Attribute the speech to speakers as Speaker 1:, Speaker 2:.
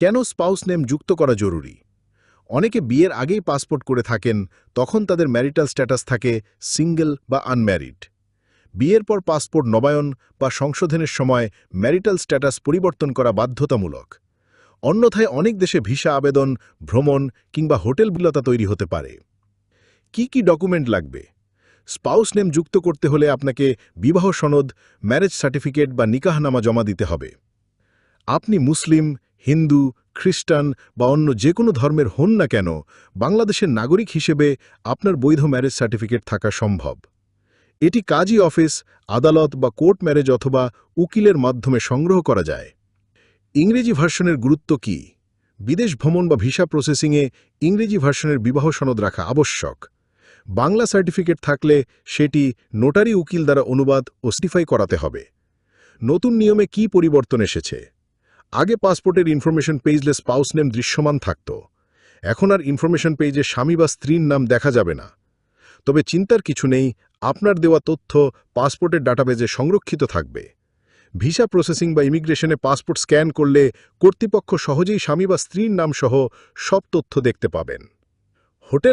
Speaker 1: কেন spouse name যুক্ত করা জরুরি? অনেকে বিয়ের আগেই পাসপোর্ট করে থাকেন, তখন তাদের ম্যারিটাল স্ট্যাটাস থাকে সিঙ্গেল বা আনম্যারিড। বিয়ের পর পাসপোর্ট নবায়ন বা সংশোধনের সময় ম্যারিটাল স্ট্যাটাস পরিবর্তন করা বাধ্যতামূলক। অন্যথায় অনেক দেশে ভিসা আবেদন, ভ্রমণ কিংবা হোটেল বিলতা তৈরি হতে পারে। কি কি ডকুমেন্ট লাগবে? স্পাউস নেম যুক্ত করতে হলে আপনাকে বিবাহ সনদ, ম্যারেজ সার্টিফিকেট বা নিকাহনামা জমা দিতে হবে। আপনি মুসলিম হিন্দু, খ্রিস্টান বা অন্য যে কোনো ধর্মের হন না কেন, বাংলাদেশের নাগরিক হিসেবে আপনার বৈধ ম্যারেজ সার্টিফিকেট থাকা সম্ভব। এটি কাজী অফিস, আদালত বা কোর্ট ম্যারেজ অথবা উকিলের মাধ্যমে সংগ্রহ করা যায়। ইংরেজি ভার্সনের গুরুত্ব কি? বিদেশ ভ্রমণ বা ভিসা প্রসেসিংয়ে ইংরেজি ভার্সনের বিবাহ সনদ রাখা আবশ্যক। বাংলা সার্টিফিকেট থাকলে সেটি নোটারি উকিল দ্বারা অনুবাদ ও স্টিফাই করাতে হবে। নতুন নিয়মে কি পরিবর্তন এসেছে? আগে পাসপোর্টের ইনফরমেশন পেজলে স্পাউস নেম দৃশ্যমান থাকত। এখন আর ইনফরমেশন পেজে স্বামী বা স্ত্রীর নাম দেখা যাবে না। তবে চিন্তার কিছু নেই, আপনার দেওয়া তথ্য পাসপোর্টের ডাটাবেজে সংরক্ষিত থাকবে। ভিসা প্রসেসিং বা ইমিগ্রেশনে পাসপোর্ট স্ক্যান করলে কর্তৃপক্ষ সহজেই স্বামী বা স্ত্রীর নামসহ সব তথ্য দেখতে পাবেন।